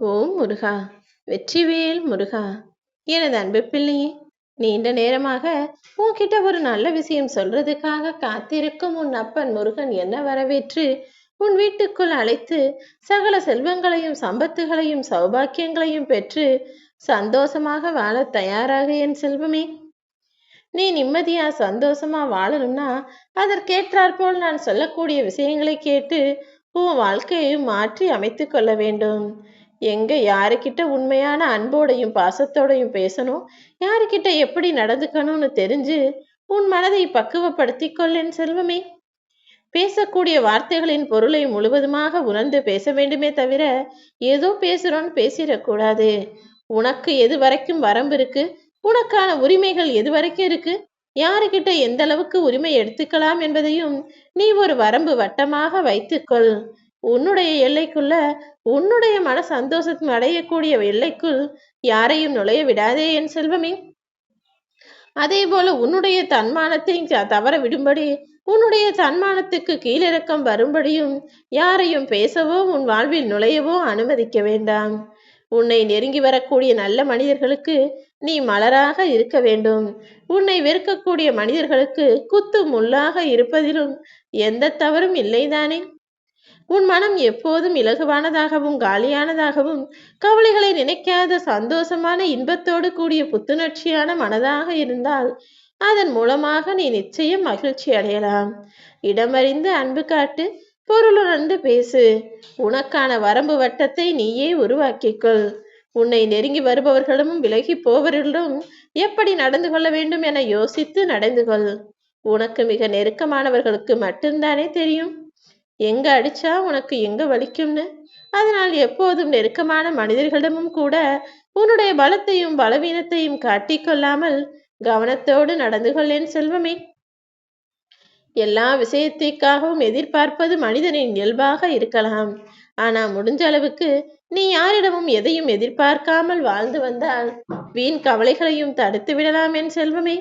ஓம் முருகா வெற்றிவேல் முருகா. எனது அன்பு பிள்ளையே நீண்ட நேரமாக உன்கிட்ட ஒரு நல்ல விஷயம் சொல்றதுக்காக காத்திருக்கும் உன் அப்பன் முருகன் என்ன வரவேற்று உன் வீட்டுக்குள் அழைத்து சகல செல்வங்களையும் சம்பத்துகளையும் சௌபாக்கியங்களையும் பெற்று சந்தோஷமாக வாழ தயாராக என் செல்வமே. நீ நிம்மதியா சந்தோஷமா வாழணும்னா அதற்கேற்றாற்போல் நான் சொல்லக்கூடிய விஷயங்களை கேட்டு உன் வாழ்க்கையை மாற்றி அமைத்து கொள்ள வேண்டும். எங்க யாருக்கிட்ட உண்மையான அன்போடையும் பாசத்தோடையும் பேசணும்? யாருக்கிட்ட எப்படி நடந்துக்கணும்னு தெரிஞ்சு உன் மனதை பக்குவப்படுத்திக் கொள்ளேன் செல்வமே. பேசக்கூடிய வார்த்தைகளின் பொருளை முழுவதுமாக உணர்ந்து பேச வேண்டுமே தவிர ஏதோ பேசுறோன்னு பேசிடக்கூடாது. உனக்கு எது வரைக்கும் வரம்பு இருக்கு? உனக்கான உரிமைகள் எது வரைக்கும் இருக்கு? யாருக்கிட்ட எந்த அளவுக்கு உரிமை எடுத்துக்கலாம் என்பதையும் நீ ஒரு வரம்பு வட்டமாக வைத்துக்கொள். உன்னுடைய எல்லைக்குள்ள உன்னுடைய மன சந்தோஷம் அடையக்கூடிய எல்லைக்குள் யாரையும் நுழைய விடாதே என் செல்வமே. அதே போல உன்னுடைய தன்மானத்தை தவற விடும்படி உன்னுடைய தன்மானத்துக்கு கீழிறக்கம் வரும்படியும் யாரையும் பேசவோ உன் வாழ்வில் நுழையவோ அனுமதிக்க வேண்டாம். உன்னை நெருங்கி வரக்கூடிய நல்ல மனிதர்களுக்கு நீ மலராக இருக்க வேண்டும். உன்னை வெறுக்கக்கூடிய மனிதர்களுக்கு குத்து முள்ளாக இருப்பதிலும் எந்த தவறும் இல்லைதானே? உன் மனம் எப்போதும் இலகுவானதாகவும் காலியானதாகவும் கவலைகளை நினைக்காத சந்தோஷமான இன்பத்தோடு கூடிய புத்துணர்ச்சியான மனதாக இருந்தால் அதன் மூலமாக நீ நிச்சயம் மகிழ்ச்சி அடையலாம். இடமறிந்து அன்பு காட்டு பொருளுணர்ந்து பேசு. உனக்கான வரம்பு வட்டத்தை நீயே உருவாக்கிக்கொள். உன்னை நெருங்கி வருபவர்களும் விலகி போவர்களும் எப்படி நடந்து கொள்ள வேண்டும் என யோசித்து நடந்து கொள். உனக்கு மிக நெருக்கமானவர்களுக்கு மட்டும்தானே தெரியும்? எங்க அடிச்சா உனக்கு எங்க வலிக்கும்னு? அதனால் எப்போதும் நெருக்கமான மனிதர்களிடமும் கூட உன்னுடைய பலத்தையும் பலவீனத்தையும் காட்டிக்கொள்ளாமல் கவனத்தோடு நடந்து கொள்ளேன் செல்வமே. எல்லா விஷயத்திற்காகவும் எதிர்பார்ப்பது மனிதனின் இயல்பாக இருக்கலாம். ஆனா முடிஞ்ச அளவுக்கு நீ யாரிடமும் எதையும் எதிர்பார்க்காமல் வாழ்ந்து வந்தால் வீண் கவலைகளையும் தடுத்து விடலாம் என் செல்வமே.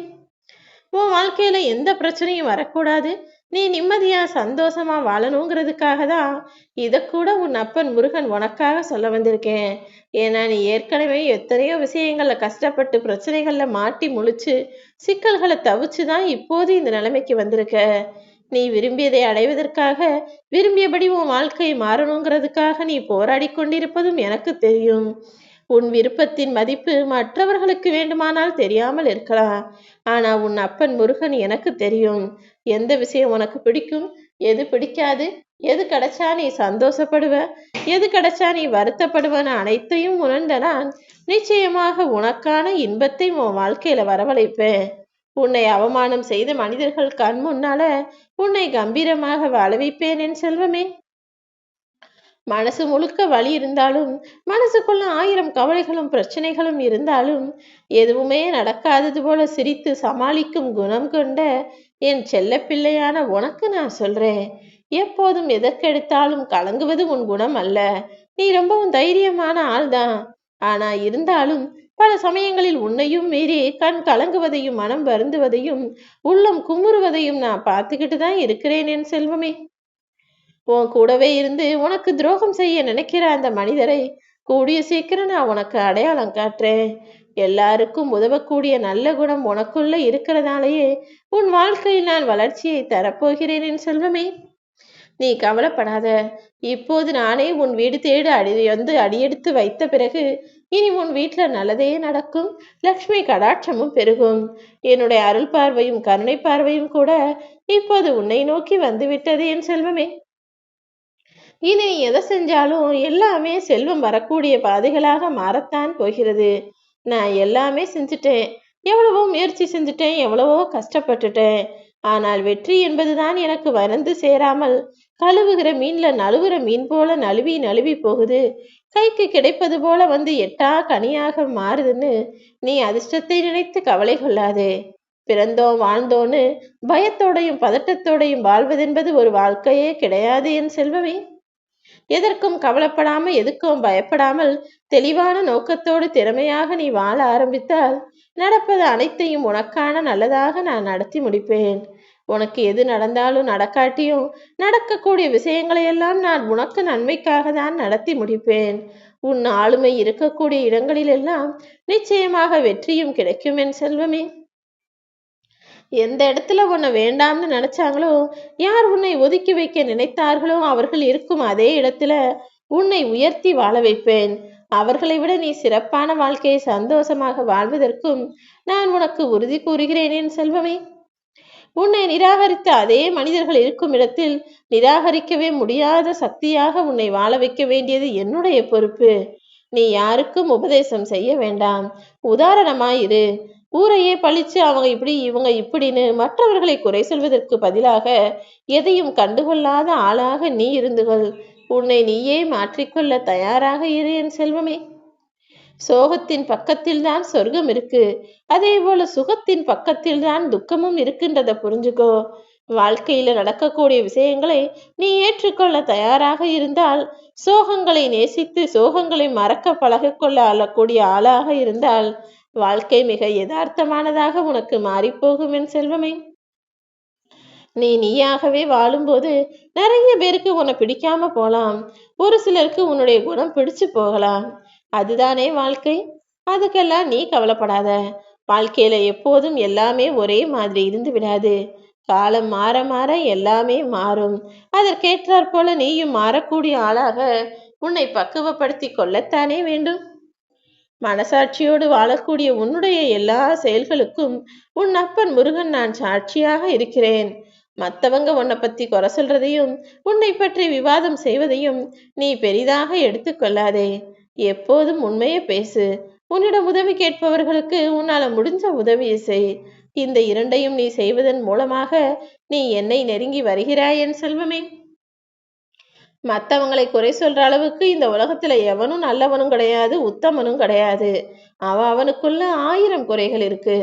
உன் வாழ்க்கையில எந்த பிரச்சனையும் வரக்கூடாது. நீ நிம்மதியா சந்தோஷமா வாழணுங்கிறதுக்காக தான் இதை கூட உன் அப்பன் முருகன் உனக்காக சொல்ல வந்திருக்கேன். ஏன்னா நீ ஏற்கனவே எத்தனையோ விஷயங்கள்ல கஷ்டப்பட்டு பிரச்சனைகள்ல மாட்டி முழிச்சு சிக்கல்களை தவிச்சு தான் இப்போது இந்த நிலைமைக்கு வந்திருக்க. நீ விரும்பியதை அடைவதற்காக விரும்பியபடி உன் வாழ்க்கை மாறணுங்கிறதுக்காக நீ போராடி கொண்டிருப்பதும் எனக்கு தெரியும். உன் விருப்பத்தின் மதிப்பு மற்றவர்களுக்கு வேண்டுமானால் தெரியாமல் இருக்கலாம். ஆனா உன் அப்பன் முருகன் எனக்கு தெரியும். எந்த விஷயம் உனக்கு பிடிக்கும்? எது பிடிக்காது? எது கிடைச்சா நீ சந்தோஷப்படுவ? எது கிடைச்சா நீ வருத்தப்படுவன அனைத்தையும் உணர்ந்த நான் நிச்சயமாக உனக்கான இன்பத்தை உன் வாழ்க்கையில வரவழைப்பேன். உன்னை அவமானம் செய்த மனிதர்கள் கண் முன்னால உன்னை கம்பீரமாக வாழ வைப்பேன் என் செல்வமே. மனசு முழுக்க வழி இருந்தாலும் மனசுக்குள்ள ஆயிரம் கவலைகளும் பிரச்சனைகளும் இருந்தாலும் எதுவுமே நடக்காதது போல சிரித்து சமாளிக்கும் குணம் கொண்ட என் செல்ல பிள்ளையான உனக்கு நான் சொல்றேன். எப்போதும் எதற்கெடுத்தாலும் கலங்குவது உன் குணம் அல்ல. நீ ரொம்பவும் தைரியமான ஆள்தான். ஆனா இருந்தாலும் பல சமயங்களில் உன்னையும் மீறி கண் கலங்குவதையும் மனம் வருந்துவதையும் உள்ளம் குமுறுவதையும் நான் பார்த்துக்கிட்டு தான் இருக்கிறேன் என் செல்வமே. உன் கூடவே இருந்து உனக்கு துரோகம் செய்ய நினைக்கிற அந்த மனிதரை கூடிய சீக்கிரம் நான் உனக்கு அடையாளம் காட்டுறேன். எல்லாருக்கும் உதவக்கூடிய நல்ல குணம் உனக்குள்ள இருக்கிறதாலேயே உன் வாழ்க்கையில் நான் வளர்ச்சியை தரப்போகிறேன் என் செல்வமே. நீ கவலைப்படாத. இப்போது நானே உன் வீடு தேடு அடி வந்து அடியெடுத்து வைத்த பிறகு இனி உன் வீட்டில் நல்லதே நடக்கும். லக்ஷ்மி கடாட்சமும் பெருகும். என்னுடைய அருள் பார்வையும் கருணை பார்வையும் கூட இப்போது உன்னை நோக்கி வந்துவிட்டது என் செல்வமே. இனி எதை செஞ்சாலும் எல்லாமே செல்வம் வரக்கூடிய பாதைகளாக மாறத்தான் போகிறது. நான் எல்லாமே செஞ்சுட்டேன். எவ்வளவோ முயற்சி செஞ்சுட்டேன். எவ்வளவோ கஷ்டப்பட்டுட்டேன். ஆனால் வெற்றி என்பதுதான் எனக்கு வந்து சேராமல் கழுவுகிற மீன்ல நழுவுற மீன் போல நழுவி நழுவி போகுது. கைக்கு கிடைப்பது போல வந்து எட்டா கனியாக மாறுதுன்னு நீ அதிர்ஷ்டத்தை நினைத்து கவலை கொள்ளாதே. பிறந்தோம் வாழ்ந்தோன்னு பயத்தோடையும் பதட்டத்தோடையும் வாழ்வதென்பது ஒரு வாழ்க்கையே கிடையாது என் செல்வமே. எதற்கும் கவலைப்படாமல் எதுக்கும் பயப்படாமல் தெளிவான நோக்கத்தோடு திறமையாக நீ வாழ ஆரம்பித்தால் நடப்பது அனைத்தையும் உனக்கான நல்லதாக நான் நடத்தி முடிப்பேன். உனக்கு எது நடந்தாலும் நடக்காட்டியும் நடக்கக்கூடிய விஷயங்களையெல்லாம் நான் உனக்கு நன்மைக்காக தான் நடத்தி முடிப்பேன். உன் ஆளுமை இருக்கக்கூடிய இடங்களிலெல்லாம் நிச்சயமாக வெற்றியும் கிடைக்கும் என் செல்வமே. எந்த இடத்துல உன்னை வேண்டாம்னு நினைச்சாங்களோ யார் உன்னை ஒதுக்கி வைக்க நினைத்தார்களோ அவர்கள் இருக்கும் அதே இடத்துல உன்னை உயர்த்தி வாழ வைப்பேன். அவர்களை விட நீ சிறப்பான வாழ்க்கையை சந்தோஷமாக வாழ்வதற்கும் நான் உனக்கு உறுதி கூறுகிறேன் என் செல்வமே. உன்னை நிராகரித்த அதே மனிதர்கள் இருக்கும் இடத்தில் நிராகரிக்கவே முடியாத சக்தியாக உன்னை வாழ வைக்க வேண்டியது என்னுடைய பொறுப்பு. நீ யாருக்கும் உபதேசம் செய்ய வேண்டாம். உதாரணமாயிரு. ஊரையே பழிச்சு அவங்க இப்படி இவங்க இப்படின்னு மற்றவர்களை குறை சொல்வதற்கு பதிலாக எதையும் கண்டுகொள்ளாத ஆளாக நீ இருந்துகொள். உன்னை நீயே மாற்றிக்கொள்ள தயாராக இரு என் செல்வமே. சோகத்தின் பக்கத்தில் தான் சொர்க்கம் இருக்கு. அதே போல சுகத்தின் பக்கத்தில் தான் துக்கமும் இருக்கின்றத புரிஞ்சுக்கோ. வாழ்க்கையில நடக்கக்கூடிய விஷயங்களை நீ ஏற்றுக்கொள்ள தயாராக இருந்தால் சோகங்களை நேசித்து சோகங்களை மறக்க பழகிக்கொள்ள அழக்கூடிய ஆளாக இருந்தால் வாழ்க்கை மிக யதார்த்தமானதாக உனக்கு மாறிப்போகும் என் செல்வமே. நீ நீயாகவே வாழும்போது நிறைய பேருக்கு உன்னை பிடிக்காம போலாம். ஒரு சிலருக்கு உன்னுடைய குணம் பிடிச்சு போகலாம். அதுதானே வாழ்க்கை. அதுக்கெல்லாம் நீ கவலைப்படாத. வாழ்க்கையில எப்போதும் எல்லாமே ஒரே மாதிரி இருந்து விடாது. காலம் மாற மாற எல்லாமே மாறும். அதற்கேற்றாற் போல நீயும் மாறக்கூடிய ஆளாக உன்னை பக்குவப்படுத்தி கொள்ளத்தானே வேண்டும். மனசாட்சியோடு வாழக்கூடிய உன்னுடைய எல்லா செயல்களுக்கும் உன் அப்பன் முருகன் நான் சாட்சியாக இருக்கிறேன். மற்றவங்க உன்னை பத்தி குறை சொல்றதையும் உன்னை பற்றி விவாதம் செய்வதையும் நீ பெரிதாக எடுத்துக்கொள்ளாதே எப்போதும் உண்மையை பேசு. உன்னிடம் உதவி கேட்பவர்களுக்கு உன்னால முடிஞ்ச உதவியை செய். இந்த இரண்டையும் நீ செய்வதன் மூலமாக நீ என்னை நெருங்கி வருகிறாய் என் செல்வமே. மற்றவங்களை குறை சொல்ற அளவுக்கு இந்த உலகத்துல எவனும் நல்லவனும் கிடையாது உத்தமனும் கிடையாது. அவ அவனுக்குள்ள ஆயிரம் குறைகள் இருக்கு.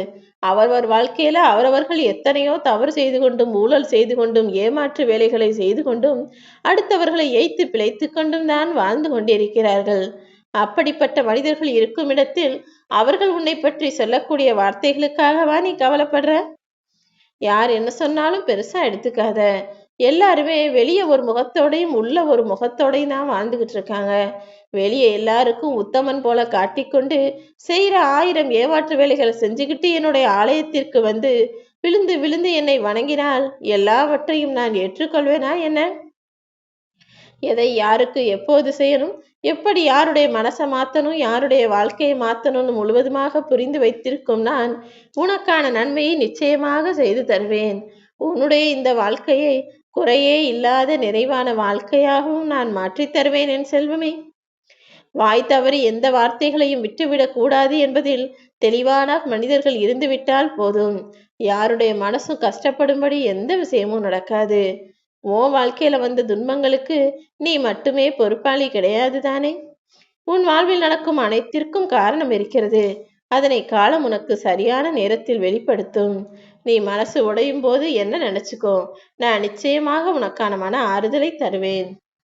அவரவர் வாழ்க்கையில அவரவர்கள் எத்தனையோ தவறு செய்து கொண்டும் ஊழல் செய்து கொண்டும் ஏமாற்று வேலைகளை செய்து கொண்டும் அடுத்தவர்களை எய்த்து பிழைத்து கொண்டும் தான் வாழ்ந்து கொண்டிருக்கிறார்கள். அப்படிப்பட்ட மனிதர்கள் இருக்கும் இடத்தில் அவர்கள் உன்னை பற்றி சொல்லக்கூடிய வார்த்தைகளுக்காகவா நீ கவலைப்படுற? யார் என்ன சொன்னாலும் பெருசா எடுத்துக்காத. எல்லாருமே வெளியே ஒரு முகத்தோடையும் உள்ள ஒரு முகத்தோடையும் தான் வாழ்ந்துகிட்டு இருக்காங்க. வெளியே எல்லாருக்கும் உத்தமன் போல காட்டிக்கொண்டு செய்கிற ஆயிரம் ஏமாற்று வேலைகளை செஞ்சுக்கிட்டு என்னுடைய ஆலயத்திற்கு வந்து விழுந்து விழுந்து என்னை வணங்கினால் எல்லாவற்றையும் நான் ஏற்றுக்கொள்வேனா என்ன? எதை யாருக்கு எப்போது செய்யணும்? எப்படி யாருடைய மனசை மாற்றணும் யாருடைய வாழ்க்கையை மாற்றணும்னு முழுவதுமாக புரிந்து வைத்திருக்கும் நான் உனக்கான நன்மையை நிச்சயமாக செய்து தருவேன். உன்னுடைய இந்த வாழ்க்கையை குறையே இல்லாத நிறைவான வாழ்க்கையாகவும் நான் மாற்றித் தருவேன் என் செல்வமே. வாய் தவறி எந்த வார்த்தைகளையும் விட்டுவிடக் கூடாது என்பதில் தெளிவான மனிதர்கள் இருந்துவிட்டால் போதும். யாருடைய மனசும் கஷ்டப்படும்படி எந்த விஷயமும் நடக்காது. ஓ வாழ்க்கையில வந்த துன்பங்களுக்கு நீ மட்டுமே பொறுப்பாளி கிடையாது தானே? உன் வாழ்வில் நடக்கும் அனைத்திற்கும் காரணம் இருக்கிறது. அதனை காலம் உனக்கு சரியான நேரத்தில் வெளிப்படுத்தும். நீ மனசு உடையும் போது என்ன நினைச்சுக்கோ? நான் நிச்சயமாக உனக்கான மன ஆறுதலை தருவேன்.